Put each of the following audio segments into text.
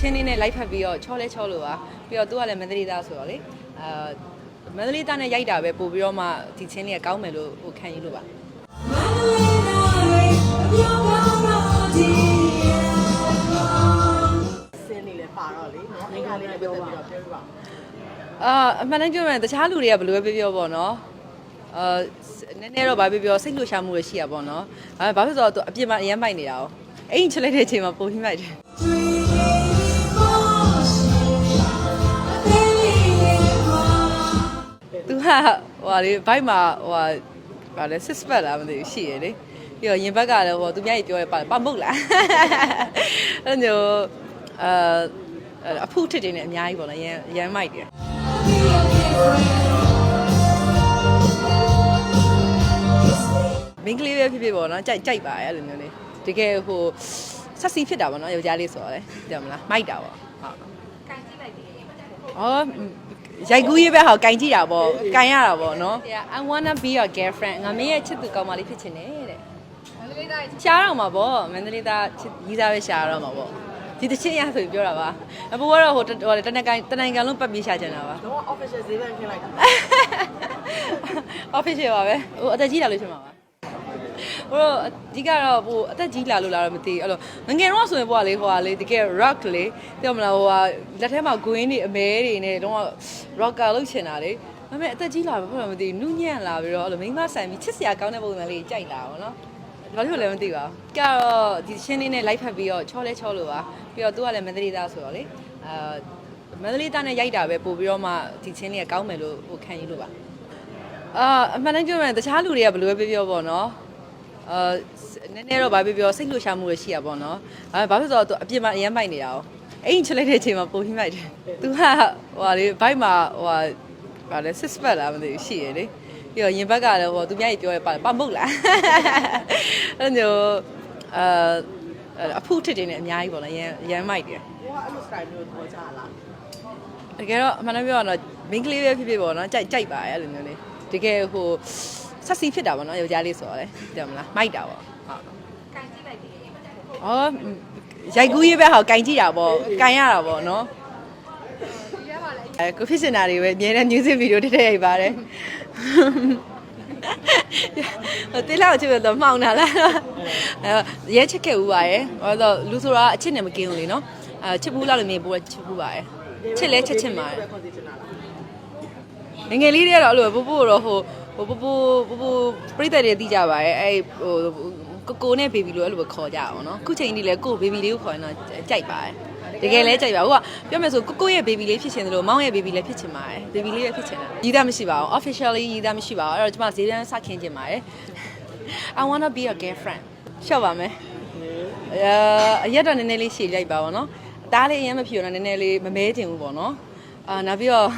ချင်းလေးနဲ့လိုက်ဖက်ပြီးတော့ချောလဲချောလို့ပါပြီးတော့သူကလည်းမန္တလေးသားဆိုတော့လေအာမန္တလေးသားနဲ့ရိုက်တာပဲပို့ပြီးတော့မှဒီချင်းလေးကကောင်းမယ်လို့ဟိုခံယူလို့ပါစင်းနေလဲပါတော့လေနော်အင်္ဂါလေးနဲ့ပြောပါပြောပြပါအာအမှန်တမ်းပြောရင်တခြားလူတွေကဘယ်လိုပဲပြောပြောပေါ့နော်အာနည်းနည်းတော့ဗာပြောပြောစိတ်လှရှာမှုတွေရှိရပေါ့နော်အဲဘာဖြစ်လို့လဲဆိုတော့သူအပြင်မှာအရမ်းမိုက်နေတာ哦အိမ်ချလိုက်တဲ့အချိန်မှာပုံပြီးမိုက်တယ် ဟိုဟာလေဘိုက်မှာဟိုဟာဗာလဲစစ်စပတ်လားမသိဘူးရှိရလေပြီးတော့ရင်ဘက်ကလည်းဟိုသူများကြီးပြောရပါပါမုတ်လားအဲ့လိုမျိုးအာအဖုထစ်တင်နေအများကြီးပေါ့နော်ရန်ရန်မိုက်တယ်မင်းကလေးပဲဖြစ်ဖြစ်ပေါ့နော်ကြိုက်ကြိုက်ပါရဲ့အဲ့လိုမျိုးလေးတကယ်ဟိုဆက်စီဖြစ်တာပေါ့နော်ယောက်ျားလေးဆိုတော့လေတယ်မလားမိုက်တာပေါ့ဟုတ်အော် ရိုက်ကူးရေးပဲဟောကင်ကြည့်တာပေါ့ကင်ရတာပေါ့နော် I wanna be your girlfriend ငါမင်းရဲ့ချစ်သူကောင်းမလေးဖြစ်ချင်တယ်တဲ့ရှားတော့မှာပေါ့မန္တလေးသားချစ်ရီးသားပဲရှားတော့မှာပေါ့ဒီတစ်ချင်းရဆိုပြီးပြောတာပါအပူကတော့ဟိုဟိုတနင်္ဂနွေတနင်္ဂနွေလုံးပတ်ပြီးရှာချင်တာပါ တော့ official ဈေးလမ်းခင်းလိုက်တာ official ပါပဲဟိုအသက်ကြီးလာလို့ရှင်ပါပါ ဟိုတော့အဓိကတော့ဟိုအသက်ကြီးလာလို့လာတော့မသိဘူးအဲ့လိုငငယ်တော့ဆိုရင်ပေါ့လေဟိုဟာလေတကယ် rock လေပြောမလားဟိုဟာလက်ထဲမှာ green တွေအမဲတွေနဲ့တော့ rocker လုပ်ချင်တာလေဒါပေမဲ့အသက်ကြီးလာပြီဘာမှမသိဘူးနုညံ့လာပြီးတော့အဲ့လိုမိန်းမဆန်ပြီးချစ်စရာကောင်းတဲ့ပုံစံလေးကြိုက်လာပါတော့ဘာလို့လဲမသိပါဘူး။ကတော့ဒီချင်းလေးနဲ့လိုက်ဖက်ပြီးတော့ချောလဲချောလို့ပါ။ပြီးတော့သူကလည်းမန္တလေးသားဆိုတော့လေအာမန္တလေးသားနဲ့ရိုက်တာပဲပို့ပြီးတော့မှဒီချင်းလေးကကောင်းမယ်လို့ဟိုခံယူလို့ပါ။အာအမှန်တမ်းပြောရင်တခြားလူတွေကဘယ်လိုပဲပြောပြောပေါ့နော်။ အာနည်းနည်းတော့ဗာပြောပြောစိတ်လှရှာမှုတွေရှိရပေါ့နော်။အဲဘာဖြစ်လို့လဲဆိုတော့သူအပြင်မှာအရမ်းမိုက်နေတာ哦။အိမ်ချလိုက်တဲ့အချိန်မှာပုံပြီးမိုက်တယ်။ तू ကဟိုဟာလေဘိုက်မှာဟိုဟာဗာလဲစစ်စပတ်လားမသိဘူးရှိရလေ။ပြီးတော့ရင်ဘက်ကလည်းဟိုသူများကြီးပြောရပါပါမုတ်လားအဲ့လိုမျိုးအာအဖုထစ်တင်နေအများကြီးပေါ့နော်ရန်ရန်မိုက်တယ်ဟိုကအဲ့လို style မျိုးပေါ်ကြလားတကယ်တော့အမှန်တမ်းပြောရတော့မင်းကလေးပဲဖြစ်ဖြစ်ပေါ့နော်ကြိုက်ကြိုက်ပါရဲ့အဲ့လိုမျိုးလေးတကယ်ဟို ဆက်စီဖြစ်တာပေါ့နော်ယောက်ျားလေးဆိုတော့လေတယ်မလားမိုက်တာပေါ့ဟုတ်ကန်ကြည့်လိုက်တယ်အော်ရိုက်ကူးရေးပဲဟောကန်ကြည့်တာပေါ့ကန်ရတာပေါ့နော်အဲကိုဖြစ်စင်တာတွေပဲအများနဲ့ music video တက်တက်ရိုက်ပါတယ်ဟိုတေးလောက်ချစ်တော့မှောင်တာလားအဲရဲချက်ခဲ့ဦးပါရဲ့ဟောတော့လူဆိုတာအချစ်နဲ့မကင်းဘူးလေနော်အဲချစ်ဘူးလားလို့မြင်ပိုးချစ်ဘူးပါရဲ့ချစ်လဲချစ်ချင်ပါတယ်ခွန်စီချင်တာလားငယ်ငယ်လေးတွေကတော့အဲ့လိုပဲပို့ပို့တော့ဟို ဟိုပို့ပို့ပို့ပို့ပြိတ္တတွေသိကြပါရဲ့အဲ့ဟိုကိုကိုနဲ့ဘေဘီလို့အဲ့လိုပဲခေါ်ကြအောင်နော်ခုချိန်ကြီးလဲကိုဘေဘီလေးကိုခေါ်ရင်တော့ကြိုက်ပါတယ်တကယ်လဲကြိုက်ပါဟိုကပြောမယ်ဆိုကိုကိုရဲ့ဘေဘီလေးဖြစ်ချင်တယ်လို့မောင်ရဲ့ဘေဘီလည်းဖြစ်ချင်ပါတယ်ဘေဘီလေးလည်းဖြစ်ချင်တာရည်သားမရှိပါဘူး officially ရည်သားမရှိပါဘူးအဲ့တော့ကျွန်မဈေးတန်းစခင်းချင်ပါတယ် I wanna be your girlfriend ရှော့ပါမယ်အဲအရက်တော့နည်းနည်းလေးရှည်လိုက်ပါပါနော်အသားလေးအရင်မဖြူတော့နည်းနည်းလေးမမဲချင်ဘူးပေါ့နော်အာနောက်ပြီးတော့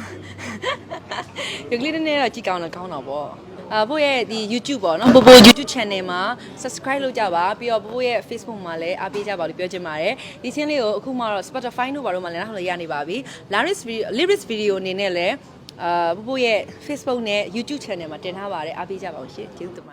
ရုပ်ကလေးနည်းနည်းတော့ကြည့်ကောင်းတော့ကောင်းတော့ပေါ့အာဘို့ရဲ့ဒီ YouTube ပေါ့နော်ဘို့ဘို့ YouTube channel မှာ subscribe လုပ်ကြပါပြီးတော့ဘို့ရဲ့ Facebook မှာလည်းအားပေးကြပါလို့ပြောချင်ပါတယ်ဒီချင်းလေးကိုအခုမှတော့ Spotify တို့ဘာလို့မှလည်းနောက်လို့ရနေပါပြီ Lyrics video Lyrics video အနေနဲ့လည်းအာဘို့ဘို့ရဲ့ Facebook နဲ့ YouTube channel မှာတင်ထားပါတယ်အားပေးကြပါဦးရှင်ကျေးဇူးတင်ပါတယ်